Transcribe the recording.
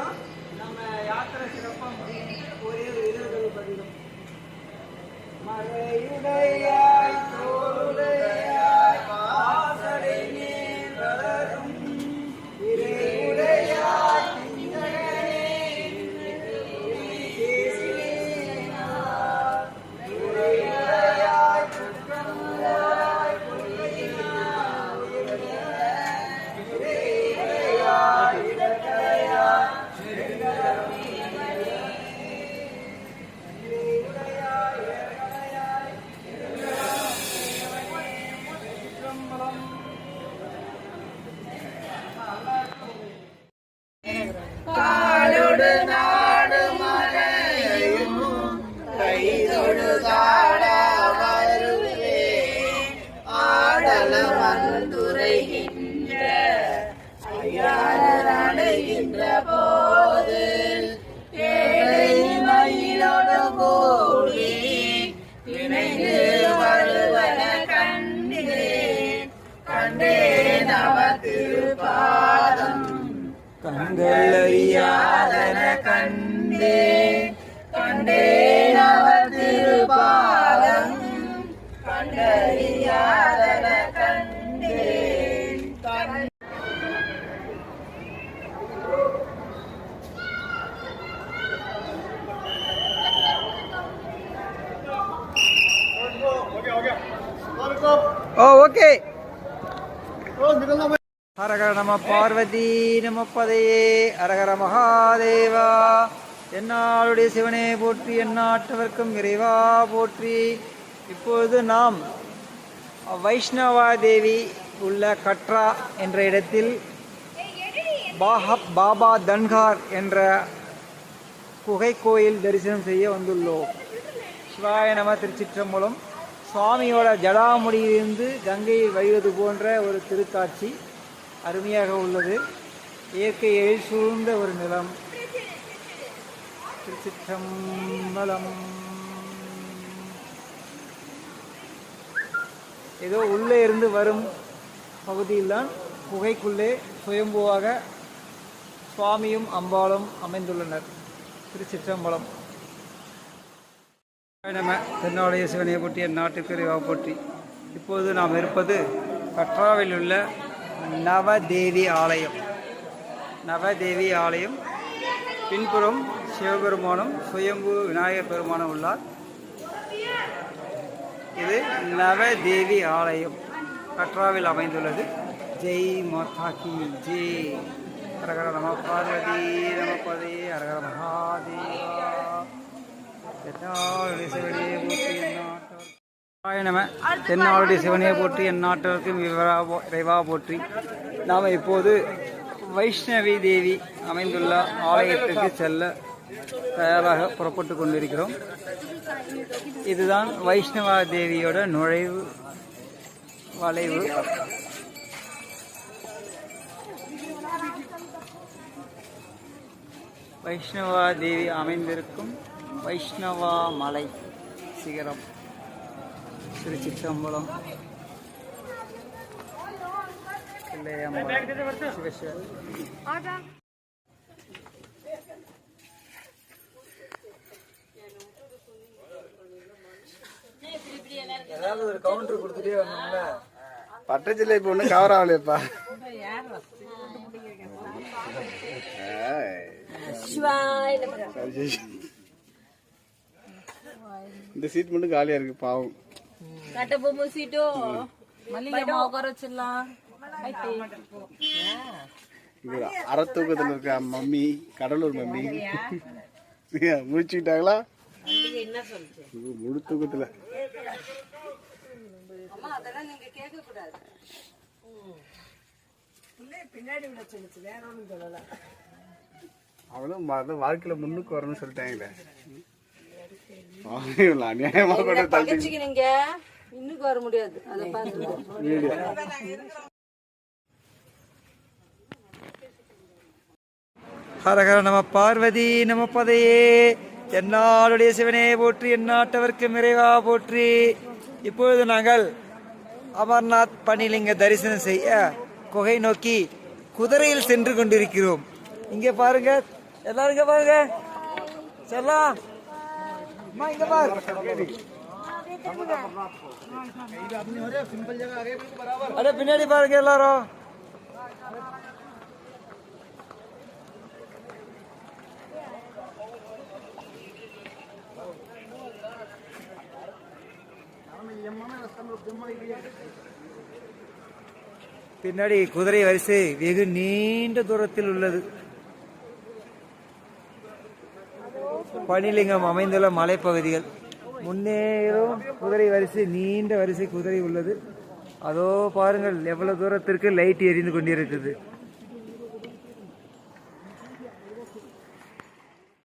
மட்டும் நம்ம யாத்திரை சிறப்பாக ஒரே ஒரு இதழ்கள் பதிலும் மழையுடைய அறியாதன கண்டே கண்டேன் அவர் திருப்பாதம் கண்டறியாதன கண்டேன் கண் ஓ ஓகே ஹரஹர நம பார்வதி நம பதையே. ஹரஹர மகாதேவா. என்னாளுடைய சிவனே போற்றி எந்நாட்டவர்க்கும் இறைவா போற்றி. இப்பொழுது நாம் வைஷ்ணவா தேவி உள்ள கட்ரா என்ற இடத்தில் பாஹப் பாபா தன்கார் என்ற குகை கோயில் தரிசனம் செய்ய வந்துள்ளோம். சிவாய நம திருச்சிற்றம்பலம். சுவாமியோட ஜடாமுடியிலிருந்து கங்கையை வழிவது போன்ற ஒரு திருக்காட்சி. அருமையாக உள்ளது. இயற்கை எழில் சூழ்ந்த ஒரு நிலம். திருச்சிற்றம்பலம். ஏதோ உள்ளே இருந்து வரும் பகுதியில்தான் குகைக்குள்ளே சுயம்புவாக சுவாமியும் அம்பாளும் அமைந்துள்ளனர். திருச்சிற்றம்பலம். நம தென்னாடைய சிவனையை போட்டி என் நாட்டுக்கு போட்டி. இப்போது நாம் இருப்பது கற்றாவில் உள்ள நவதேவி ஆலயம். நவதேவி ஆலயம். பின்புறம் சிவபெருமானும் சுயம்பு விநாயகர் பெருமானும் உள்ளார். இது நவதேவி ஆலயம். கட்ராவில் அமைந்துள்ளது. ஜெய் மாதா கி ஜெய் ஹரஹர நம பார்வதி நம பதே ஹரஹர மகாதேவா. எந்நாட்டவர் நம. தென்னாளுடைய சிவனையை போற்றி போ- இறைவா போற்றி. நாம் இப்போது வைஷ்ணவி தேவி அமைந்துள்ள ஆலயத்துக்கு செல்ல தயாராக புறப்பட்டு கொண்டிருக்கிறோம். இதுதான் வைஷ்ணவா தேவியோட நுழைவு வளைவு. வைஷ்ணவா தேவி அமைந்திருக்கும் வைஷ்ணவா மலை சிகரம். திருச்சிற்றம்பலம் ஏதாவது ஒரு கவுண்டர் கொடுத்துட்டே வரணும்ல பட்டச்சில்லை இப்போ ஒன்றும் கவர் ஆகலையப்பா இந்த சீட் மட்டும் காலியா இருக்கு பாவம் కట్ట బొమ్మ సీటు మళ్ళీ ఒకరొచ్చిల్లా இது அறத்தூக்கத்துல இருக்க மம்மி கடலூர் மம்மி முடிச்சுக்கிட்டாங்களா முழு தூக்கத்துல அவளும் ம- வாழ்க்கையில முன்னுக்கு வரணும்னு சொல்லிட்டாங்களே பாவம் இவளை அநியாயமா கொண்டு தள்ளி நீங்க இன்னுக்கு வர முடியாது. அதை பார்த்து ஹரஹர நம பார்வதி நம பதையே. என்னாளுடைய சிவனே போற்றி எந்நாட்டவர்க்கு நிறைவா போற்றி. இப்பொழுது நாங்கள் அமர்நாத் பணிலிங்க தரிசனம் செய்ய குகை நோக்கி குதிரையில் சென்று கொண்டிருக்கிறோம். இங்கே பாருங்க. எல்லாரும் பாருங்க. செல்லாம் அம்மா இங்க பாரு. அடே பின்னாடி பாருங்க எல்லாரும் பின்னாடி குதிரை வரிசை வெகு நீண்ட தூரத்தில் உள்ளது. பனிலிங்கம் அமைந்துள்ள மலைப்பகுதிகள். முன்னேறும் குதிரை வரிசை நீண்ட வரிசை குதிரை உள்ளது. அதோ பாருங்கள் எவ்வளவு தூரத்திற்கு லைட் எரிந்து கொண்டிருக்குது